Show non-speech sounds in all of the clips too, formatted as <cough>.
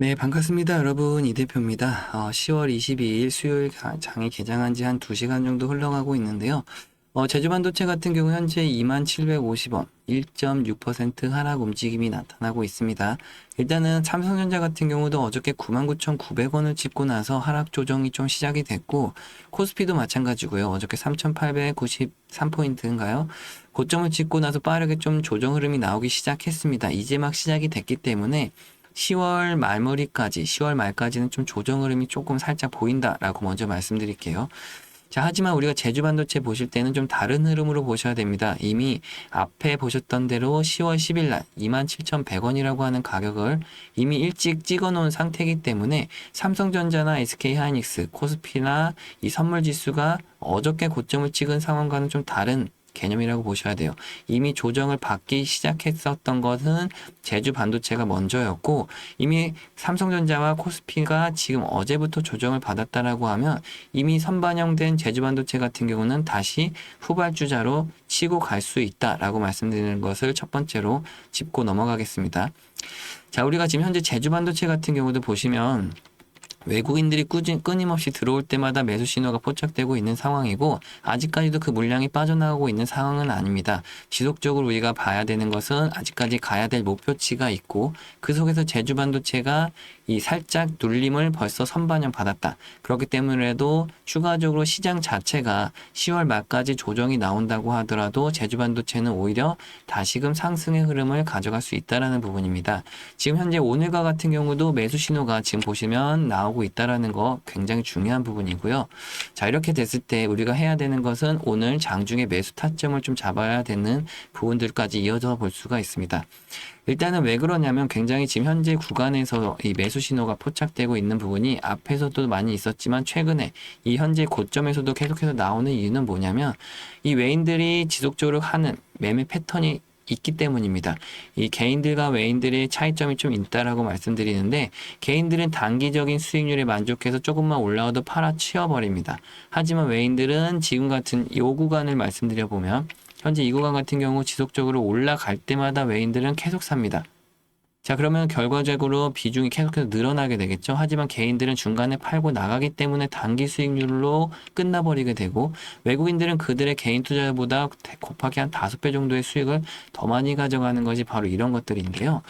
네, 반갑습니다, 여러분. 이 대표입니다. 어, 10월 22일 수요일 가- 장이 개장한 지 한 2시간 정도 흘러가고 있는데요. 어, 제주 반도체 같은 경우 현재 2750원, 1.6% 하락 움직임이 나타나고 있습니다. 일단은 삼성전자 같은 경우도 어저께 99,900원을 찍고 나서 하락 조정이 좀 시작이 됐고, 코스피도 마찬가지고요. 어저께 3,893포인트인가요? 고점을 찍고 나서 빠르게 좀 조정 흐름이 나오기 시작했습니다. 이제 막 시작이 됐기 때문에 10월 말머리까지, 10월 말까지는 좀 조정 흐름이 조금 살짝 보인다라고 먼저 말씀드릴게요. 자, 하지만 우리가 제주 반도체 보실 때는 좀 다른 흐름으로 보셔야 됩니다. 이미 앞에 보셨던 대로 10월 10일 날 27,100원이라고 하는 가격을 이미 일찍 찍어 놓은 상태이기 때문에 삼성전자나 SK 하이닉스, 코스피나 이 선물 지수가 어저께 고점을 찍은 상황과는 좀 다른 개념이라고 보셔야 돼요. 이미 조정을 받기 시작했었던 것은 제주 반도체가 먼저였고 이미 삼성전자와 코스피가 지금 어제부터 조정을 받았다라고 하면 이미 선반영된 제주 반도체 같은 경우는 다시 후발주자로 치고 갈 수 있다라고 말씀드리는 것을 첫 번째로 짚고 넘어가겠습니다. 자, 우리가 지금 현재 제주 반도체 같은 경우도 보시면 외국인들이 꾸준, 끊임없이 들어올 때마다 매수 신호가 포착되고 있는 상황이고 아직까지도 그 물량이 빠져나가고 있는 상황은 아닙니다. 지속적으로 우리가 봐야 되는 것은 아직까지 가야 될 목표치가 있고 그 속에서 제주 반도체가 이 살짝 눌림을 벌써 선반영 받았다. 그렇기 때문에도 추가적으로 시장 자체가 10월 말까지 조정이 나온다고 하더라도 제주 반도체는 오히려 다시금 상승의 흐름을 가져갈 수 있다라는 부분입니다. 지금 현재 오늘과 같은 경우도 매수 신호가 지금 보시면 나오 고 있다라는 거 굉장히 중요한 부분이고요. 자, 이렇게 됐을 때 우리가 해야 되는 것은 오늘 장중에 매수 타점을 좀 잡아야 되는 부분들까지 이어져 볼 수가 있습니다. 일단은 왜 그러냐면 굉장히 지금 현재 구간에서 이 매수 신호가 포착되고 있는 부분이 앞에서도 많이 있었지만 최근에 이 현재 고점에서도 계속해서 나오는 이유는 뭐냐면 이 외인들이 지속적으로 하는 매매 패턴이 있기 때문입니다. 이 개인들과 외인들의 차이점이 좀 있다라고 말씀드리는데 개인들은 단기적인 수익률에 만족해서 조금만 올라와도 팔아 치워버립니다. 하지만 외인들은 지금 같은 요 구간을 말씀드려 보면 현재 이 구간 같은 경우 지속적으로 올라갈 때마다 외인들은 계속 삽니다. 자, 그러면 결과적으로 비중이 계속해서 늘어나게 되겠죠. 하지만 개인들은 중간에 팔고 나가기 때문에 단기 수익률로 끝나버리게 되고 외국인들은 그들의 개인 투자보다 곱하기 한 다섯 배 정도의 수익을 더 많이 가져가는 것이 바로 이런 것들인데요.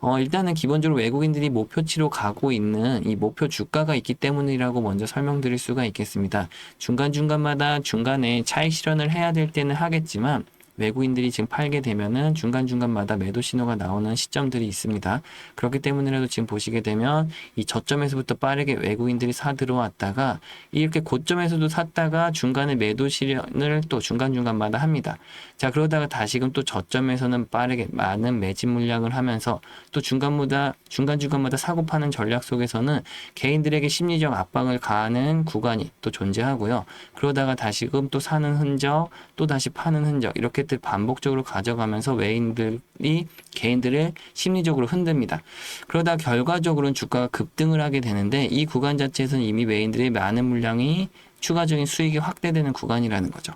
어, 일단은 기본적으로 외국인들이 목표치로 가고 있는 이 목표 주가가 있기 때문이라고 먼저 설명드릴 수가 있겠습니다. 중간중간마다 중간에 차익 실현을 해야 될 때는 하겠지만 외국인들이 지금 팔게 되면은 중간중간마다 매도 신호가 나오는 시점들이 있습니다. 그렇기 때문이라도 지금 보시게 되면 이 저점에서부터 빠르게 외국인들이 사 들어왔다가 이렇게 고점에서도 샀다가 중간에 매도 실현을 또 중간중간마다 합니다. 자, 그러다가 다시금 또 저점에서는 빠르게 많은 매집 물량을 하면서 또 중간마다, 중간중간마다 사고 파는 전략 속에서는 개인들에게 심리적 압박을 가하는 구간이 또 존재하고요. 그러다가 다시금 또 사는 흔적, 또 다시 파는 흔적, 이렇게 반복적으로 가져가면서 외인들이 개인들을 심리적으로 흔듭니다. 그러다 결과적으로는 주가가 급등을 하게 되는데 이 구간 자체에서는 이미 외인들의 많은 물량이 추가적인 수익이 확대되는 구간이라는 거죠.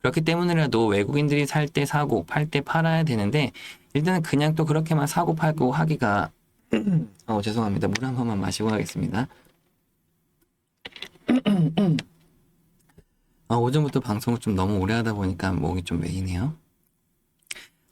그렇기 때문이라도 외국인들이 살 때 사고 팔 때 팔아야 되는데 일단은 그냥 또 그렇게만 사고 팔고 하기가 <clears throat> 어 죄송합니다 물 한 번만 마시고 가겠습니다. <clears throat> <clears throat> 아, 오전부터 방송을 좀 너무 오래 하다 보니까 목이 좀 메이네요.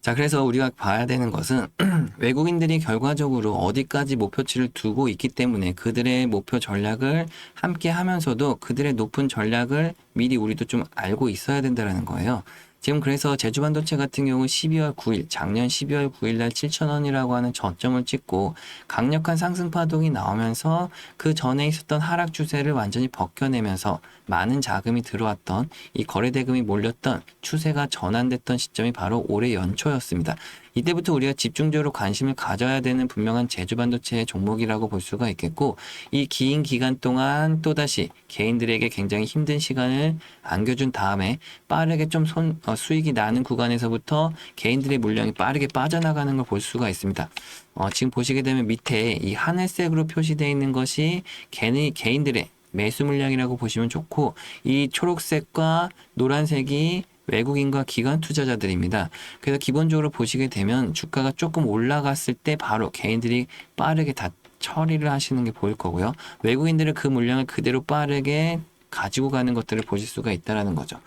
자, 그래서 우리가 봐야 되는 것은 <clears throat> 외국인들이 결과적으로 어디까지 목표치를 두고 있기 때문에 그들의 목표 전략을 함께 하면서도 그들의 높은 전략을 미리 우리도 좀 알고 있어야 된다는 거예요. 지금 그래서 제주반도체 같은 경우 12월 9일, 작년 12월 9일 날 7,000원이라고 하는 저점을 찍고 강력한 상승 파동이 나오면서 그 전에 있었던 하락 추세를 완전히 벗겨내면서 많은 자금이 들어왔던 이 거래대금이 몰렸던 추세가 전환됐던 시점이 바로 올해 연초였습니다. 이때부터 우리가 집중적으로 관심을 가져야 되는 분명한 제주 반도체의 종목이라고 볼 수가 있겠고 이 긴 기간 동안 또다시 개인들에게 굉장히 힘든 시간을 안겨준 다음에 빠르게 좀 손, 어, 수익이 나는 구간에서부터 개인들의 물량이 빠르게 빠져나가는 걸 볼 수가 있습니다. 어, 지금 보시게 되면 밑에 이 하늘색으로 표시되어 있는 것이 개인, 개인들의 매수 물량이라고 보시면 좋고 이 초록색과 노란색이 외국인과 기관 투자자들입니다. 그래서 기본적으로 보시게 되면 주가가 조금 올라갔을 때 바로 개인들이 빠르게 다 처리를 하시는 게 보일 거고요. 외국인들은 그 물량을 그대로 빠르게 가지고 가는 것들을 보실 수가 있다라는 거죠.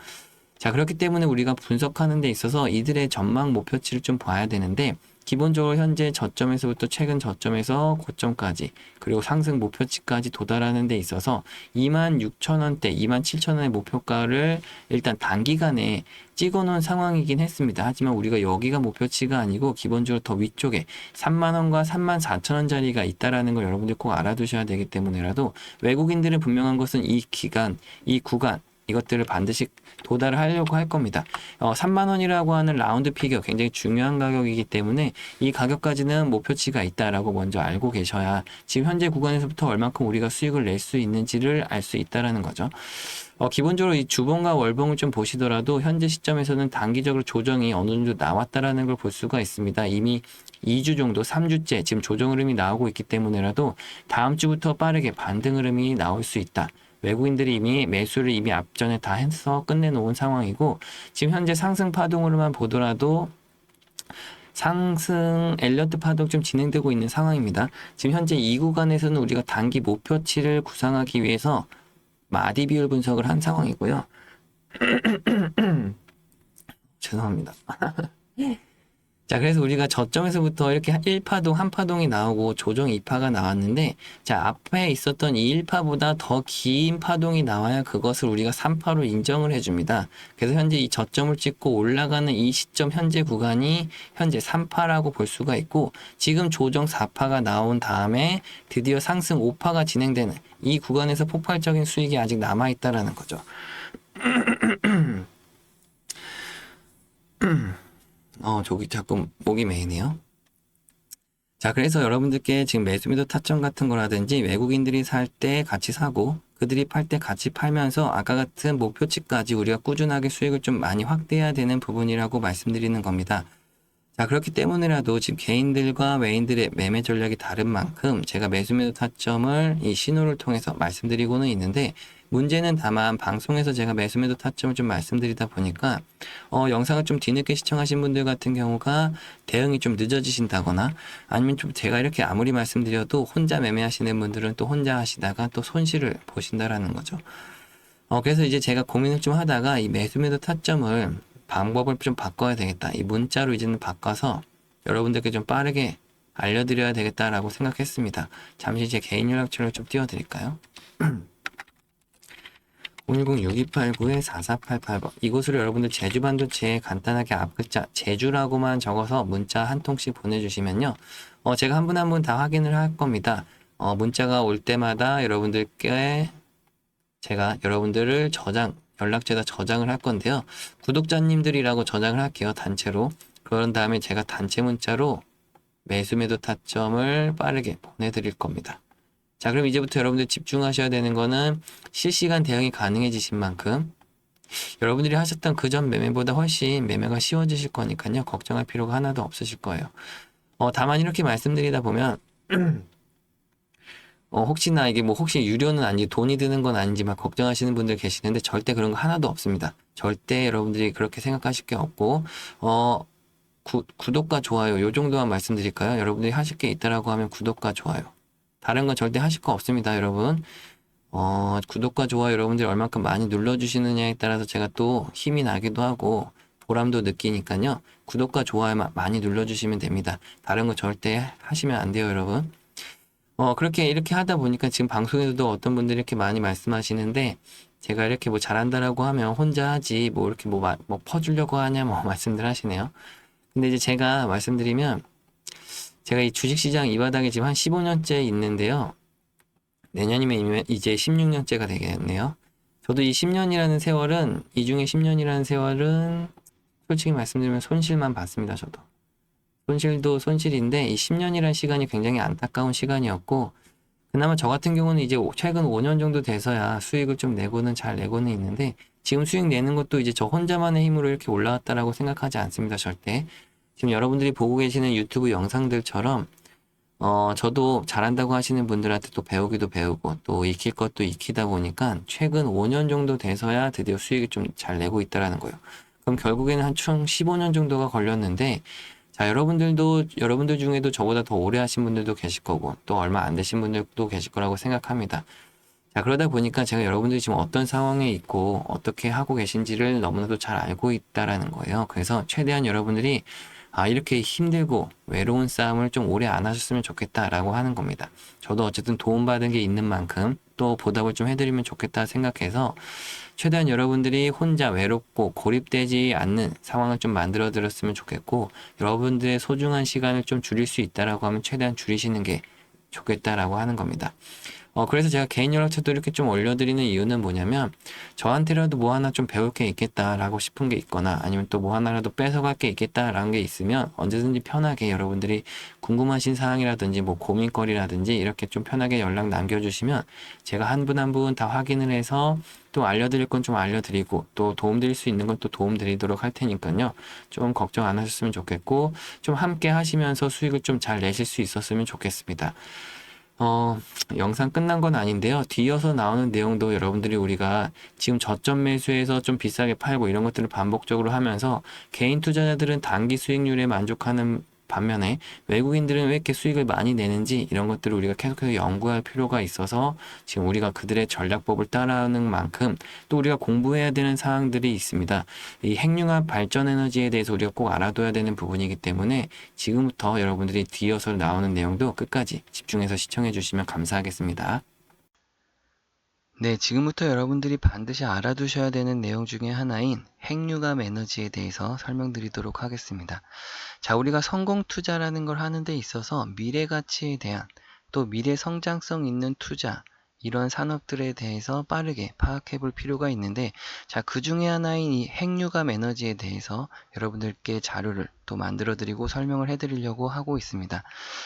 자, 그렇기 때문에 우리가 분석하는 데 있어서 이들의 전망 목표치를 좀 봐야 되는데 기본적으로 현재 저점에서부터 최근 저점에서 고점까지 그리고 상승 목표치까지 도달하는 데 있어서 2만 6천 원대, 2만 7천 원의 목표가를 일단 단기간에 찍어 놓은 상황이긴 했습니다. 하지만 우리가 여기가 목표치가 아니고 기본적으로 더 위쪽에 3만 원과 3만 4천 원짜리가 있다라는 걸 여러분들 꼭 알아두셔야 되기 때문에라도 외국인들은 분명한 것은 이 기간, 이 구간 이것들을 반드시 도달을 하려고 할 겁니다. 어, 3만 원이라고 하는 라운드 피겨 굉장히 중요한 가격이기 때문에 이 가격까지는 목표치가 있다라고 먼저 알고 계셔야 지금 현재 구간에서부터 얼만큼 우리가 수익을 낼 수 있는지를 알 수 있다라는 거죠. 어, 기본적으로 이 주봉과 월봉을 좀 보시더라도 현재 시점에서는 단기적으로 조정이 어느 정도 나왔다라는 걸 볼 수가 있습니다. 이미 2주 정도, 3주째 지금 조정 흐름이 나오고 있기 때문에라도 다음 주부터 빠르게 반등 흐름이 나올 수 있다. 외국인들이 이미 매수를 이미 앞전에 다 해서 끝내놓은 상황이고 지금 현재 상승 파동으로만 보더라도 상승 엘리어트 파동 좀 진행되고 있는 상황입니다. 지금 현재 이 구간에서는 우리가 단기 목표치를 구상하기 위해서 마디 비율 분석을 한 상황이고요. <clears throat> 죄송합니다. <laughs> 자, 그래서 우리가 저점에서부터 이렇게 1파동, 한파동이 나오고 조정 2파가 나왔는데, 자, 앞에 있었던 이 1파보다 더 긴 파동이 나와야 그것을 우리가 3파로 인정을 해줍니다. 그래서 현재 이 저점을 찍고 올라가는 이 시점 현재 구간이 현재 3파라고 볼 수가 있고, 지금 조정 4파가 나온 다음에 드디어 상승 5파가 진행되는 이 구간에서 폭발적인 수익이 아직 남아있다라는 거죠. <clears throat> <clears throat> <clears throat> 어, 저기 자꾸 목이 메이네요. 자, 그래서 여러분들께 지금 매수매도 타점 같은 거라든지 외국인들이 살 때 같이 사고 그들이 팔 때 같이 팔면서 아까 같은 목표치까지 우리가 꾸준하게 수익을 좀 많이 확대해야 되는 부분이라고 말씀드리는 겁니다. 자, 그렇기 때문이라도 지금 개인들과 외인들의 매매 전략이 다른 만큼 제가 매수매도 타점을 이 신호를 통해서 말씀드리고는 있는데 문제는 다만 방송에서 제가 매수매도 타점을 좀 말씀드리다 보니까 어, 영상을 좀 뒤늦게 시청하신 분들 같은 경우가 대응이 좀 늦어지신다거나 아니면 좀 제가 이렇게 아무리 말씀드려도 혼자 매매하시는 분들은 또 혼자 하시다가 또 손실을 보신다라는 거죠. 어, 그래서 이제 제가 고민을 좀 하다가 이 매수매도 타점을 방법을 좀 바꿔야 되겠다. 이 문자로 이제는 바꿔서 여러분들께 좀 빠르게 알려드려야 되겠다라고 생각했습니다. 잠시 제 개인 연락처를 좀 띄워드릴까요? <clears throat> 010-6289-4488번. 이곳으로 여러분들 제주 반도체에 간단하게 앞글자 제주라고만 적어서 문자 한 통씩 보내주시면요. 어, 제가 한 분 한 분 다 확인을 할 겁니다. 어, 문자가 올 때마다 여러분들께 제가 여러분들을 저장, 연락처에다 저장을 할 건데요. 구독자님들이라고 저장을 할게요. 단체로. 그런 다음에 제가 단체 문자로 매수매도 타점을 빠르게 보내드릴 겁니다. 자, 그럼 이제부터 여러분들 집중하셔야 되는 거는 실시간 대응이 가능해지신 만큼 여러분들이 하셨던 그 전 매매보다 훨씬 매매가 쉬워지실 거니까요. 걱정할 필요가 하나도 없으실 거예요. 어, 다만 이렇게 말씀드리다 보면 <clears throat> 어, 혹시나 이게 뭐 혹시 유료는 아니지 돈이 드는 건 아닌지 막 걱정하시는 분들 계시는데 절대 그런 거 하나도 없습니다. 절대 여러분들이 그렇게 생각하실 게 없고 어 구, 구독과 좋아요 요 정도만 말씀드릴까요? 여러분들이 하실 게 있다라고 하면 구독과 좋아요 다른 건 절대 하실 거 없습니다, 여러분. 어, 구독과 좋아요 여러분들이 얼만큼 많이 눌러주시느냐에 따라서 제가 또 힘이 나기도 하고 보람도 느끼니까요. 구독과 좋아요만 많이 눌러주시면 됩니다. 다른 거 절대 하시면 안 돼요, 여러분. 어, 그렇게 이렇게 하다 보니까 지금 방송에서도 어떤 분들이 이렇게 많이 말씀하시는데 제가 이렇게 뭐 잘한다라고 하면 혼자 하지 뭐 이렇게 뭐, 마, 뭐 퍼주려고 하냐 뭐 <laughs> 말씀들 하시네요. 근데 이제 제가 말씀드리면 제가 이 주식시장 이 바닥에 지금 한 15년째 있는데요. 내년이면 이제 16년째가 되겠네요. 저도 이 10년이라는 세월은, 이 중에 10년이라는 세월은 솔직히 말씀드리면 손실만 봤습니다, 저도. 손실도 손실인데 이 10년이라는 시간이 굉장히 안타까운 시간이었고, 그나마 저 같은 경우는 이제 최근 5년 정도 돼서야 수익을 좀 내고는 잘 내고는 있는데, 지금 수익 내는 것도 이제 저 혼자만의 힘으로 이렇게 올라왔다라고 생각하지 않습니다, 절대. 지금 여러분들이 보고 계시는 유튜브 영상들처럼 어, 저도 잘한다고 하시는 분들한테 또 배우기도 배우고 또 익힐 것도 익히다 보니까 최근 5년 정도 돼서야 드디어 수익이 좀 잘 내고 있다라는 거예요. 그럼 결국에는 한총 15년 정도가 걸렸는데 자, 여러분들도, 여러분들 중에도 저보다 더 오래 하신 분들도 계실 거고, 또 얼마 안 되신 분들도 계실 거라고 생각합니다. 자, 그러다 보니까 제가 여러분들이 지금 어떤 상황에 있고, 어떻게 하고 계신지를 너무나도 잘 알고 있다라는 거예요. 그래서 최대한 여러분들이, 아, 이렇게 힘들고 외로운 싸움을 좀 오래 안 하셨으면 좋겠다라고 하는 겁니다. 저도 어쨌든 도움받은 게 있는 만큼 또 보답을 좀 해드리면 좋겠다 생각해서 최대한 여러분들이 혼자 외롭고 고립되지 않는 상황을 좀 만들어 드렸으면 좋겠고 여러분들의 소중한 시간을 좀 줄일 수 있다라고 하면 최대한 줄이시는 게 좋겠다라고 하는 겁니다. 어, 그래서 제가 개인 연락처도 이렇게 좀 올려드리는 이유는 뭐냐면, 저한테라도 뭐 하나 좀 배울 게 있겠다라고 싶은 게 있거나, 아니면 또 뭐 하나라도 뺏어갈 게 있겠다라는 게 있으면, 언제든지 편하게 여러분들이 궁금하신 사항이라든지, 뭐 고민거리라든지, 이렇게 좀 편하게 연락 남겨주시면, 제가 한 분 한 분 다 확인을 해서, 또 알려드릴 건 좀 알려드리고, 또 도움드릴 수 있는 건 또 도움드리도록 할 테니까요. 좀 걱정 안 하셨으면 좋겠고, 좀 함께 하시면서 수익을 좀 잘 내실 수 있었으면 좋겠습니다. 어, 영상 끝난 건 아닌데요. 뒤이어서 나오는 내용도 여러분들이 우리가 지금 저점 매수해서 좀 비싸게 팔고 이런 것들을 반복적으로 하면서 개인 투자자들은 단기 수익률에 만족하는 반면에 외국인들은 왜 이렇게 수익을 많이 내는지 이런 것들을 우리가 계속해서 연구할 필요가 있어서 지금 우리가 그들의 전략법을 따라하는 만큼 또 우리가 공부해야 되는 사항들이 있습니다. 이 핵융합 발전 에너지에 대해서 우리가 꼭 알아둬야 되는 부분이기 때문에 지금부터 여러분들이 뒤이어서 나오는 내용도 끝까지 집중해서 시청해 주시면 감사하겠습니다. 네, 지금부터 여러분들이 반드시 알아두셔야 되는 내용 중에 하나인 핵융합 에너지에 대해서 설명드리도록 하겠습니다. 자, 우리가 성공 투자라는 걸 하는 데 있어서 미래 가치에 대한 또 미래 성장성 있는 투자 이런 산업들에 대해서 빠르게 파악해 볼 필요가 있는데 자, 그 중에 하나인 이 핵융합 에너지에 대해서 여러분들께 자료를 또 만들어 드리고 설명을 해 드리려고 하고 있습니다.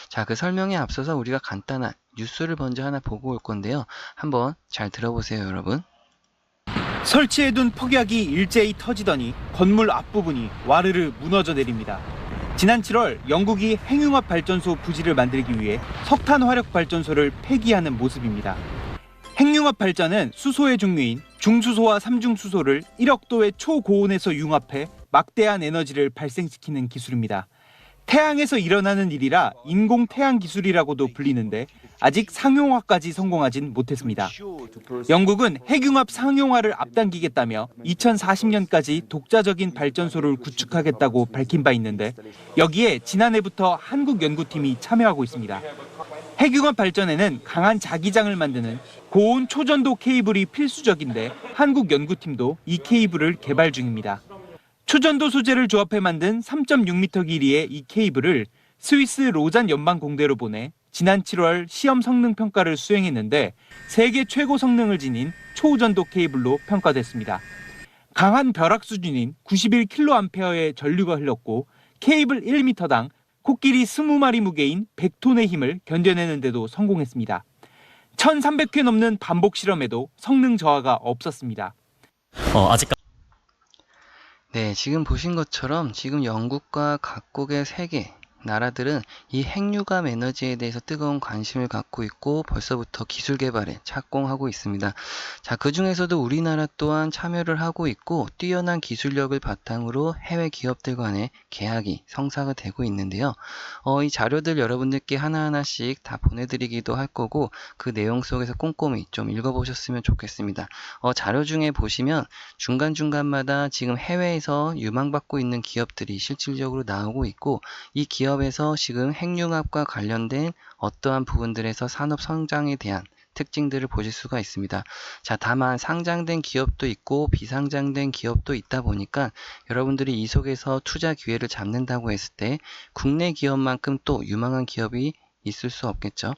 자, 그 설명에 앞서서 우리가 간단한 뉴스를 먼저 하나 보고 올 건데요. 한번 잘 들어보세요, 여러분. 설치해둔 폭약이 일제히 터지더니 건물 앞부분이 와르르 무너져 내립니다. 지난 7월 영국이 핵융합 발전소 부지를 만들기 위해 석탄 화력 발전소를 폐기하는 모습입니다. 핵융합 발전은 수소의 종류인 중수소와 삼중수소를 1억도의 초고온에서 융합해 막대한 에너지를 발생시키는 기술입니다. 태양에서 일어나는 일이라 인공 태양 기술이라고도 불리는데 아직 상용화까지 성공하진 못했습니다. 영국은 핵융합 상용화를 앞당기겠다며 2040년까지 독자적인 발전소를 구축하겠다고 밝힌 바 있는데 여기에 지난해부터 한국 연구팀이 참여하고 있습니다. 핵융합 발전에는 강한 자기장을 만드는 고온 초전도 케이블이 필수적인데 한국 연구팀도 이 케이블을 개발 중입니다. 초전도 소재를 조합해 만든 3.6m 길이의 이 케이블을 스위스 로잔 연방 공대로 보내 지난 7월 시험 성능 평가를 수행했는데 세계 최고 성능을 지닌 초전도 케이블로 평가됐습니다. 강한 벼락 수준인 91kA의 전류가 흘렀고 케이블 1m당 코끼리 20마리 무게인 100톤의 힘을 견뎌내는데도 성공했습니다. 1300회 넘는 반복 실험에도 성능 저하가 없었습니다. 어, 아직 네, 지금 보신 것처럼 지금 영국과 각국의 세계 나라들은 이 핵융합 에너지에 대해서 뜨거운 관심을 갖고 있고 벌써부터 기술 개발에 착공하고 있습니다. 자, 그 중에서도 우리나라 또한 참여를 하고 있고 뛰어난 기술력을 바탕으로 해외 기업들 간의 계약이 성사가 되고 있는데요. 어, 이 자료들 여러분들께 하나하나씩 다 보내드리기도 할 거고 그 내용 속에서 꼼꼼히 좀 읽어보셨으면 좋겠습니다. 어, 자료 중에 보시면 중간중간마다 지금 해외에서 유망받고 있는 기업들이 실질적으로 나오고 있고 이 기업 에서 지금 핵융합과 관련된 어떠한 부분들에서 산업 성장에 대한 특징들을 보실 수가 있습니다. 자, 다만 상장된 기업도 있고 비상장된 기업도 있다 보니까 여러분들이 이 속에서 투자 기회를 잡는다고 했을 때 국내 기업만큼 또 유망한 기업이 있을 수 없겠죠.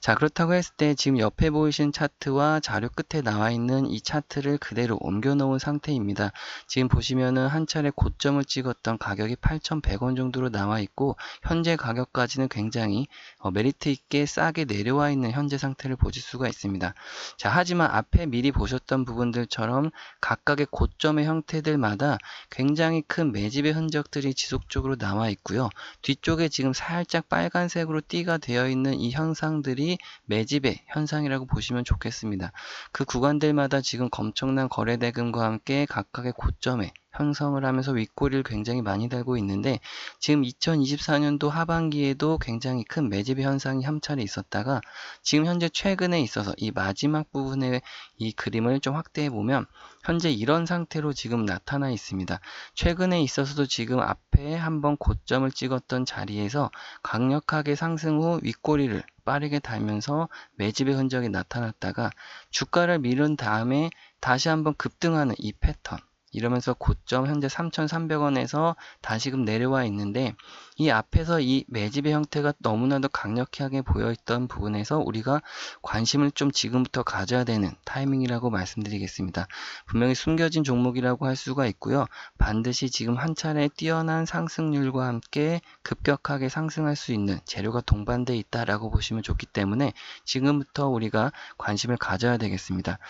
자, 그렇다고 했을 때 지금 옆에 보이신 차트와 자료 끝에 나와 있는 이 차트를 그대로 옮겨 놓은 상태입니다. 지금 보시면은 한 차례 고점을 찍었던 가격이 8,100원 정도로 나와 있고 현재 가격까지는 굉장히 어, 메리트 있게 싸게 내려와 있는 현재 상태를 보실 수가 있습니다. 자, 하지만 앞에 미리 보셨던 부분들처럼 각각의 고점의 형태들마다 굉장히 큰 매집의 흔적들이 지속적으로 나와 있고요. 뒤쪽에 지금 살짝 빨간색으로 띠가 되어 있는 이 현상들이 매집의 현상이라고 보시면 좋겠습니다. 그 구간들마다 지금 엄청난 거래 대금과 함께 각각의 고점에 형성을 하면서 윗꼬리를 굉장히 많이 달고 있는데 지금 2024년도 하반기에도 굉장히 큰 매집의 현상이 한 차례 있었다가 지금 현재 최근에 있어서 이 마지막 부분의 이 그림을 좀 확대해 보면 현재 이런 상태로 지금 나타나 있습니다. 최근에 있어서도 지금 앞에 한번 고점을 찍었던 자리에서 강력하게 상승 후 윗꼬리를 빠르게 달면서 매집의 흔적이 나타났다가 주가를 밀은 다음에 다시 한번 급등하는 이 패턴 이러면서 고점 현재 3,300원에서 다시금 내려와 있는데 이 앞에서 이 매집의 형태가 너무나도 강력하게 보여있던 부분에서 우리가 관심을 좀 지금부터 가져야 되는 타이밍이라고 말씀드리겠습니다. 분명히 숨겨진 종목이라고 할 수가 있고요. 반드시 지금 한 차례 뛰어난 상승률과 함께 급격하게 상승할 수 있는 재료가 동반돼 있다라고 보시면 좋기 때문에 지금부터 우리가 관심을 가져야 되겠습니다.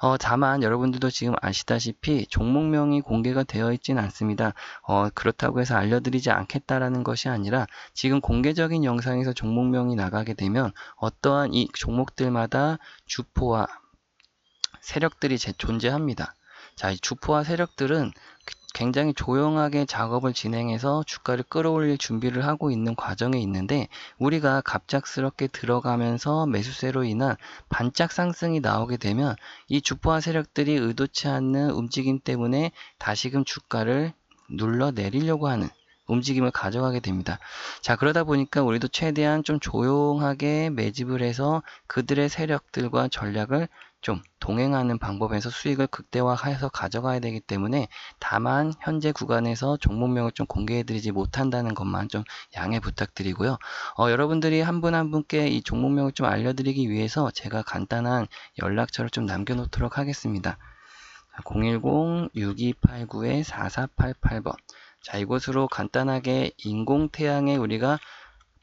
어, 다만 여러분들도 지금 아시다시피 종목명이 공개가 되어 있진 않습니다. 어, 그렇다고 해서 알려드리지 않겠다라는 것이 아니라 지금 공개적인 영상에서 종목명이 나가게 되면 어떠한 이 종목들마다 주포와 세력들이 제- 존재합니다. 자, 이 주포와 세력들은 굉장히 조용하게 작업을 진행해서 주가를 끌어올릴 준비를 하고 있는 과정에 있는데 우리가 갑작스럽게 들어가면서 매수세로 인한 반짝 상승이 나오게 되면 이 주포와 세력들이 의도치 않는 움직임 때문에 다시금 주가를 눌러 내리려고 하는 움직임을 가져가게 됩니다. 자, 그러다 보니까 우리도 최대한 좀 조용하게 매집을 해서 그들의 세력들과 전략을 좀 동행하는 방법에서 수익을 극대화해서 가져가야 되기 때문에 다만 현재 구간에서 종목명을 좀 공개해드리지 못한다는 것만 좀 양해 부탁드리고요. 어, 여러분들이 한 분한 분께 이 종목명을 좀 알려드리기 위해서 제가 간단한 연락처를 좀 남겨놓도록 하겠습니다. 010-6289-4488번. 자, 이곳으로 간단하게 인공 태양에 우리가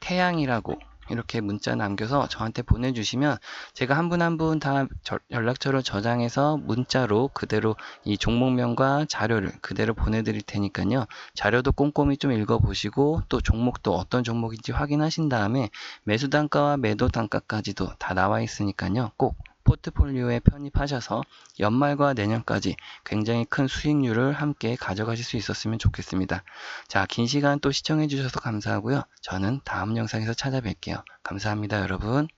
태양이라고 이렇게 문자 남겨서 저한테 보내주시면 제가 한 분 한 분 다 연락처를 저장해서 문자로 그대로 이 종목명과 자료를 그대로 보내드릴 테니까요. 자료도 꼼꼼히 좀 읽어보시고 또 종목도 어떤 종목인지 확인하신 다음에 매수 단가와 매도 단가까지도 다 나와 있으니까요. 꼭 포트폴리오에 편입하셔서 연말과 내년까지 굉장히 큰 수익률을 함께 가져가실 수 있었으면 좋겠습니다. 자, 긴 시간 또 시청해 주셔서 감사하고요. 저는 다음 영상에서 찾아뵐게요. 감사합니다, 여러분.